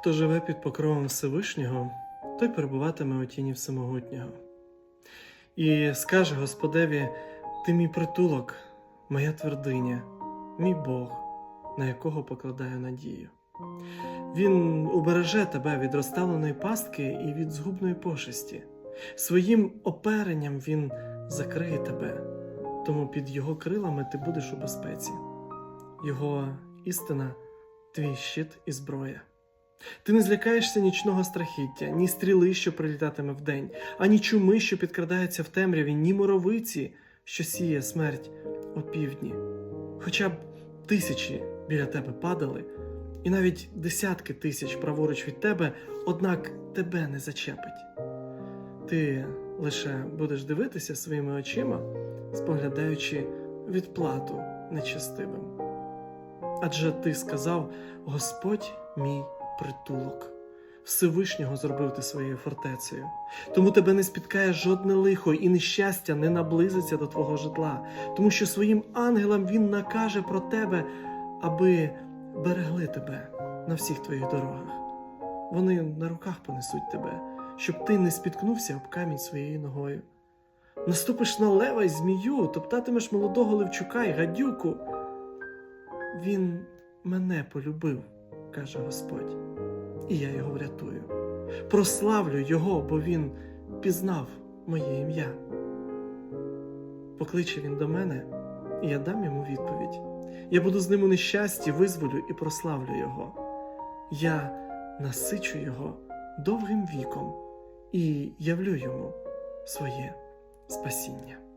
Хто живе під покровом Всевишнього, той перебуватиме у тіні Всемогутнього. І скаже Господеві: Ти мій притулок, моя твердиня, мій Бог, на якого покладаю надію. Він убереже тебе від розставленої пастки і від згубної пошесті. Своїм оперенням він закриє тебе, тому під його крилами ти будеш у безпеці. Його істина твій щит і зброя. Ти не злякаєшся нічного страхіття, ні стріли, що прилітатиме вдень, ані чуми, що підкрадається в темряві, ні моровиці, що сіє смерть опівдні. Хоча б тисячі біля тебе падали, і навіть десятки тисяч праворуч від тебе, однак тебе не зачепить. Ти лише будеш дивитися своїми очима, споглядаючи відплату нечестивим. Адже ти сказав: Господь мій притулок. Всевишнього зробив ти своєю фортецею. Тому тебе не спіткає жодне лихо, і нещастя не наблизиться до твого житла, тому що своїм ангелам він накаже про тебе, аби берегли тебе на всіх твоїх дорогах. Вони на руках понесуть тебе, щоб ти не спіткнувся об камінь своєю ногою. Наступиш на лева й змію, топтатимеш молодого левчука й гадюку. Він мене полюбив, каже Господь, і я його врятую. Прославлю його, бо він пізнав моє ім'я. Покличе він до мене, і я дам йому відповідь. Я буду з ним у нещасті, визволю і прославлю його. Я насичу його довгим віком і явлю йому своє спасіння.